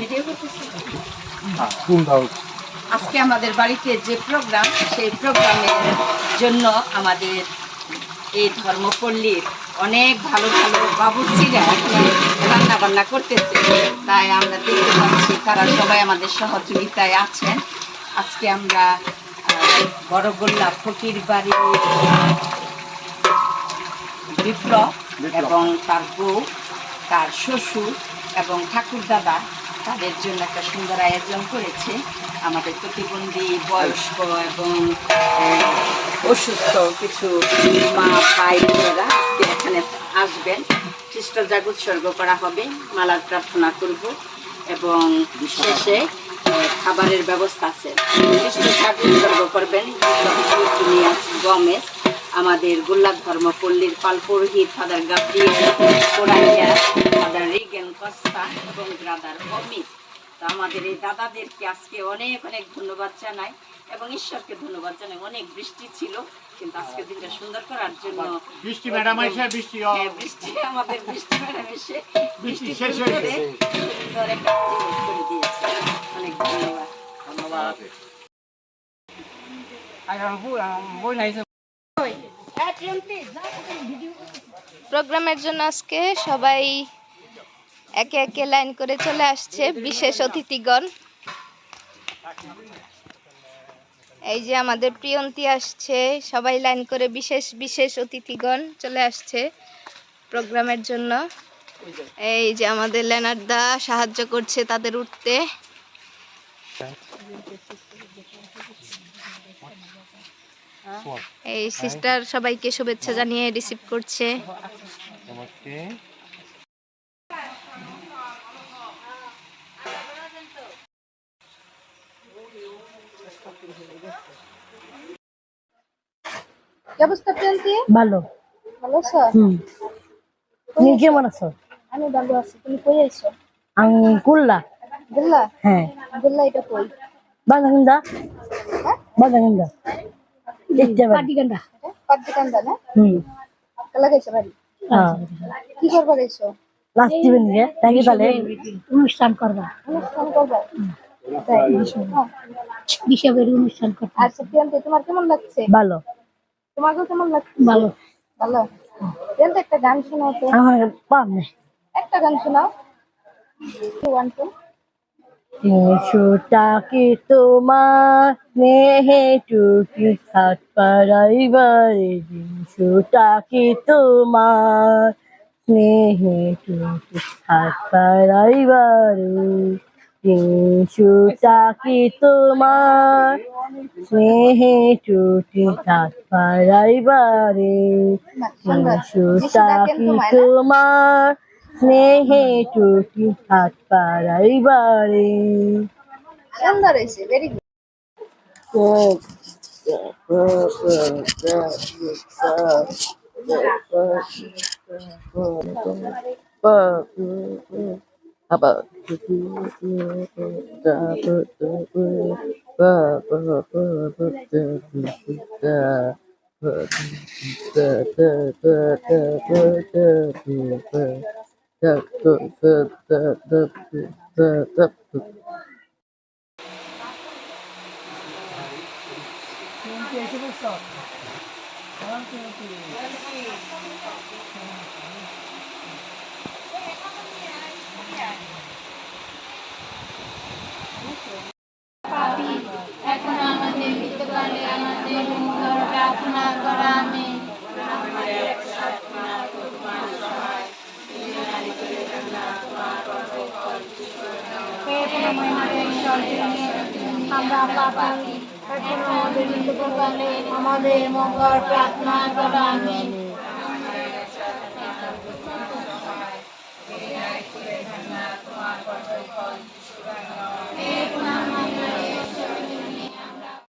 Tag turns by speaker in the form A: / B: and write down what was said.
A: Video করতেছি? আজকে আমাদের বাড়িতে যে প্রোগ্রাম সেই প্রোগ্রামের জন্য আমাদের এই ধর্মপল্লীর অনেক ভালো ভালো বাবুর্চিরা রান্না বান্না করতেছে। তাই আমরা দেখতে পাচ্ছি তারা সবাই আমাদের সহযোগিতায় আছেন। আজকে আমরা বড়গোল্লা ফকির বাড়ি বিপ্লব। এবং তার বউ তার শ্বশুর এবং ঠাকুর দাদা তাদের জন্য একটা সুন্দর আয়োজন করেছে। আমাদের প্রতিবন্ধী, বয়স্ক এবং অসুস্থ কিছু মা, ভাই, বোনেরা এখানে আসবেন। জাগ উৎসর্গ করা হবে, মালার প্রার্থনা করব এবং শেষে খাবারের ব্যবস্থা আছে। জাগ উৎসর্গ করবেন জুনিয়াস আমাদের গোল্লা ধর্মপল্লীর পাল পুরোহিত father Gabriel Corraya father Rigan Costa এবং ব্রাদার অমিত তো আমাদের এই দাদাদেরকে আজকে অনেক অনেক ধন্যবাদ জানাই এবং ঈশ্বরকে ধন্যবাদ জানাই। অনেক বৃষ্টি ছিল কিন্তু আজকে দিনটা সুন্দর করার জন্য
B: বৃষ্টি ম্যাডাম এসে বৃষ্টি
A: হ্যাঁ, বৃষ্টি আমাদের বৃষ্টি ম্যাডাম এসে বৃষ্টি
B: শেষ হয়ে
A: করে সুন্দর একটা করে দিয়েছে। অনেক ধন্যবাদ।
B: ধন্যবাদ।
C: প্রোগ্রামের জন্য আজকে সবাই একে একে লাইন করে চলে আসছে বিশেষ অতিথিগণ। এই যে আমাদের প্রিয়ন্তী আসছে, সবাই লাইন করে বিশেষ বিশেষ অতিথিগণ চলে আসছে প্রোগ্রামের জন্য। এই যে আমাদের লেনার দা সাহায্য করছে তাদের উঠতে। এই সিস্টার সবাইকে শুভেচ্ছা জানিয়ে রিসিভ করছে।
D: ভালো।
C: ভালো আছো?
D: হুম। তুমি? কেমন আছো?
C: আমি ভালো আছি। তুমি কই আইছো
D: আমি কুল্লা।
C: গুল্লা
D: হ্যাঁ।
C: এটা কই?
D: দেখতে পারি
C: পাটিকান্দা পাটিকান্দা না
D: হুম
C: কালা বাড়ি
D: হ্যাঁ
C: কি করবা গেছো
D: লাস্ট দিবেন গে তাকে তাহলে
C: অনুষ্ঠান করবা অনুষ্ঠান করবা তাই অনুষ্ঠান করবা আচ্ছা প্রিয়ন্তী তোমার কেমন লাগছে
D: ভালো
C: তোমাকেও কেমন লাগছে ভালো ভালো প্রিয়ন্তী একটা গান শোনাও তো
D: আমার পাম
C: একটা গান শোনাও ওয়ান টু
D: তিনশোটাকে তোমার স্নেহে টুকি হাত পাড়াইবারে তিনশোটাকে তোমার স্নেহে টুকি হাত পাড়াইবারে তিনশোটাকে তোমার স্নেহে টুটি হাত পাড়াইবারে তিনশোটাকে তোমার স্নেহে টুটি হাত পাড়াইবারে
C: সুন্দর হয়েছে very good
E: এখন আমাদের মৃত্যুকালে আমাদের মঙ্গল প্রার্থনা করা আমি আমরা আমাদের আমাদের মঙ্গল প্রার্থনা করা আমি